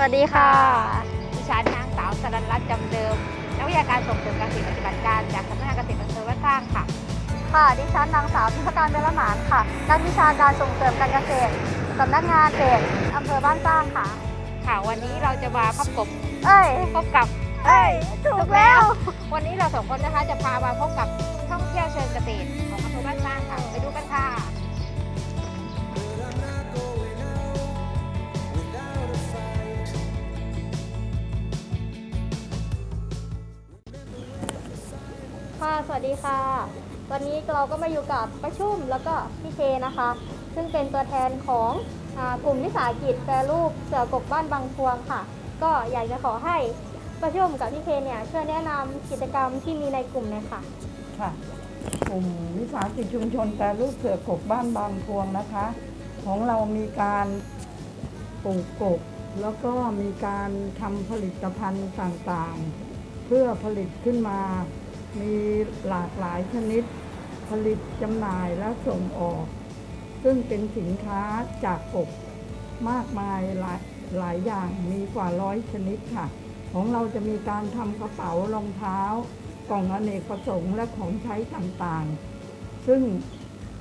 วัสดีค่ะ ดิฉันนางสาวสรันรัตน์จำเดิม นักวิชาการส่งเสริมการเกษตรปฏิบัติการจากสำนักงานเกษตรอำเภอบ้านสร้างค่ะ ค่ะดิฉันนางสาวพิพการเวรหมานค่ะ นักวิชาการส่งเสริมการเกษตรสำนักงานเกษตรอำเภอบ้านสร้างค่ะ ค่ะวันนี้เราจะมาพบกบเอ้ย พบกับเอ้ย ถูกแล้ว วันนี้เราสองคนนะคะจะพามาพบกับท่องเที่ยวเชิงเกษตรของอำเภอบ้านสร้างค่ะ ไปดูกันค่ะ ค่ะ สวัสดีค่ะ วันนี้เราก็มาอยู่กับประชุมแล้วก็พี่เคนะคะ ซึ่งเป็นตัวแทนของอกลุ่มวิสาหกิจแปรรูปเสือกกบ้านบางพวงค่ะ ก็อยากจะขอให้ประชุมกับพี่เคเนี่ยช่วยแนะนำกิจกรรมที่มีในกลุ่มหน่อยค่ะ ค่ะ กลุ่มวิสาหกิจชุมชนแต่ลูกเสือกกบ้านบางพวงนะคะ ของเรามีการปลูกกบแล้วก็มีการทำผลิตภัณฑ์ต่างๆ เพื่อผลิตขึ้นมา มีหลากหลายชนิด ผลิตจำหน่ายและส่งออก ซึ่งเป็นสินค้าจากกบมากมายหลายหลายอย่างมีกว่าร้อยชนิดค่ะ ของเราจะมีการทำกระเป๋ารองเท้า กล่องอเนกประสงค์และของใช้ต่างๆ ซึ่ง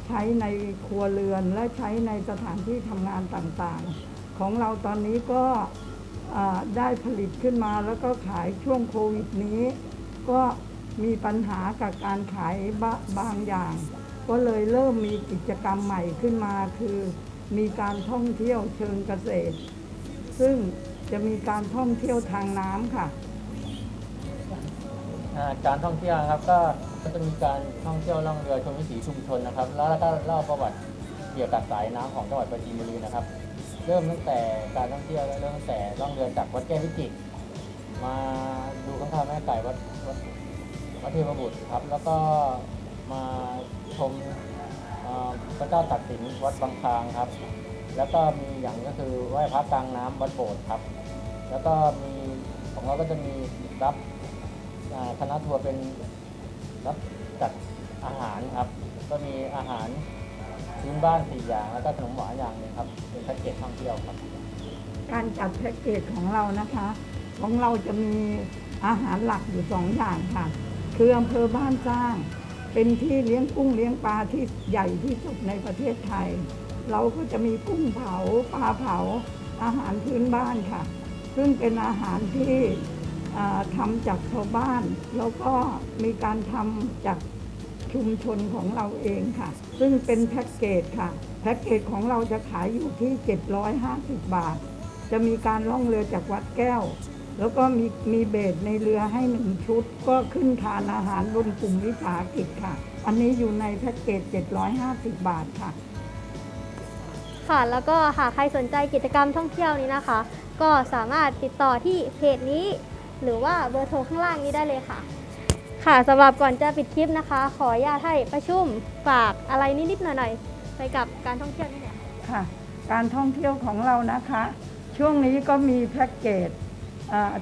ใช้ในครัวเรือนและใช้ในสถานที่ทำงานต่างๆ ของเราตอนนี้ก็ได้ผลิตขึ้นมาแล้วก็ขายช่วงโควิดนี้ ก็ มีปัญหากับการขายบบางอย่าง ก็เลยเริ่มมีกิจกรรมใหม่ขึ้นมาคือมีการท่องเที่ยวเชิงเกษตร ซึ่งจะมีการท่องเที่ยวทางน้ำค่ะ อ่าการท่องเที่ยวนะครับก็ก็จะมีการท่องเที่ยวล่องเรือชมวิถีชุมชนนะครับ แล้วก็เล่าประวัติเกี่ยวกับสายน้ำของจังหวัดปราจีนบุรีนะครับ เริ่มตั้งแต่การท่องเที่ยวและเริ่มตั้งแต่ล่องเรือจากวัดแก้ววิจิตรมาดูข้างคาวแม่ไก่วัดวัด วัดเทพบุตรครับ แล้วก็มาชมพระเจ้าตักสินวัดบางคลางครับ แล้วก็มีอย่างก็คือไหว้พระกลางน้ำวัดโบสถ์ครับ แล้วก็มีของเราก็จะมีรับคณะทัวร์เป็นรับจัดอาหารครับ ก็มีอาหารพื้นบ้านสี่อย่าง แล้วก็ขนมหวานอย่างนึงครับ เป็นแพ็กเกจท่องเที่ยวครับ การจัดแพ็กเกจของเรานะคะ ของเราจะมีอาหารหลักอยู่สองอย่างค่ะ คืออำเภอบ้านสร้าง เป็นที่เลี้ยงกุ้งเลี้ยงปลาที่ใหญ่ที่สุดในประเทศไทย เราก็จะมีกุ้งเผาปลาเผาอาหารพื้นบ้านค่ะ ซึ่งเป็นอาหารที่ทำจากชาวบ้าน แล้วก็มีการทำจากชุมชนของเราเองค่ะ ซึ่งเป็นแพ็กเกจค่ะ แพ็กเกจของเราจะขายอยู่ที่ 750 บาท จะมีการล่องเรือจากวัดแก้ว แล้วก็มีมีเบสในเรือให้หนึ่งชุด ก็ขึ้นทานอาหารบนกลุ่มวิสาหกิจค่ะ อันนี้อยู่ในแพ็กเกจ 750 บาทค่ะ ค่ะ แล้วก็หากใครสนใจกิจกรรมท่องเที่ยวนี้นะคะ ก็สามารถติดต่อที่เพจนี้ หรือว่าเบอร์โทรข้างล่างนี้ได้เลยค่ะ ค่ะสำหรับก่อนจะปิดคลิปนะคะ ขออนุญาตให้ประชุมฝากอะไรนิดๆหน่อยๆไปกับการท่องเที่ยวนี่เนี่ยค่ะ การท่องเที่ยวของเรานะคะ ช่วงนี้ก็มีแพ็กเกจอ่า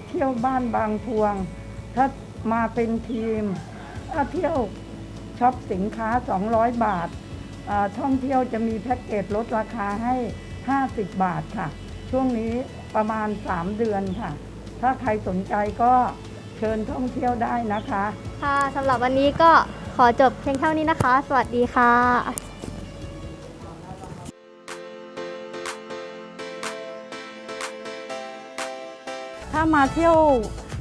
เที่ยวบ้านบางพวง ถ้ามาเป็นทีมเที่ยวช็อปสินค้า 200 บาทาท่องเที่ยวจะมีแพ็กเกจลดราคาให้ 50 บาทค่ะ ช่วงนี้ประมาณ 3 เดือนค่ะ ถ้าใครสนใจก็เชิญท่องเที่ยวได้นะคะ ค่ะสำหรับวันนี้ก็ขอจบเพียงเท่านี้นะคะ สวัสดีค่ะามาเที่ยว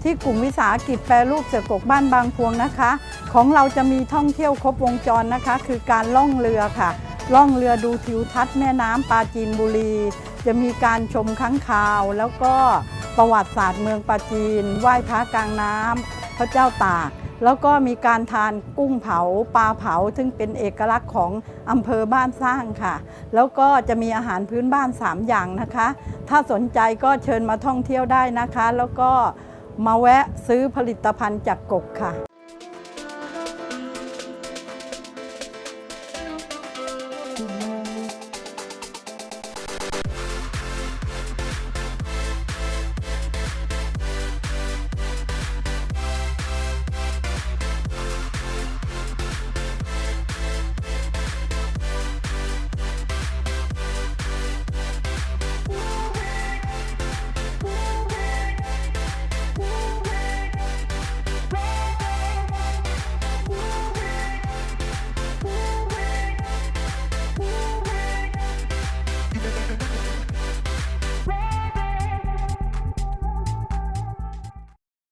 ที่กลุ่มวิสาหกิจแปรรูปเสือกกบ้านบางพวงนะคะ ของเราจะมีท่องเที่ยวครบวงจรนะคะ คือการล่องเรือค่ะ ล่องเรือดูทิวทัศน์แม่น้ำปราจีนบุรี จะมีการชมค้างคาว แล้วก็ประวัติศาสตร์เมืองปราจีน ไหว้พระกลางน้ำพระเจ้าตาก แล้วก็มีการทานกุ้งเผาปลาเผา ซึ่งเป็นเอกลักษณ์ของอำเภอบ้านสร้างค่ะ แล้วก็จะมีอาหารพื้นบ้าน 3 อย่างนะคะ ถ้าสนใจก็เชิญมาท่องเที่ยวได้นะคะ แล้วก็มาแวะซื้อผลิตภัณฑ์จากกกค่ะ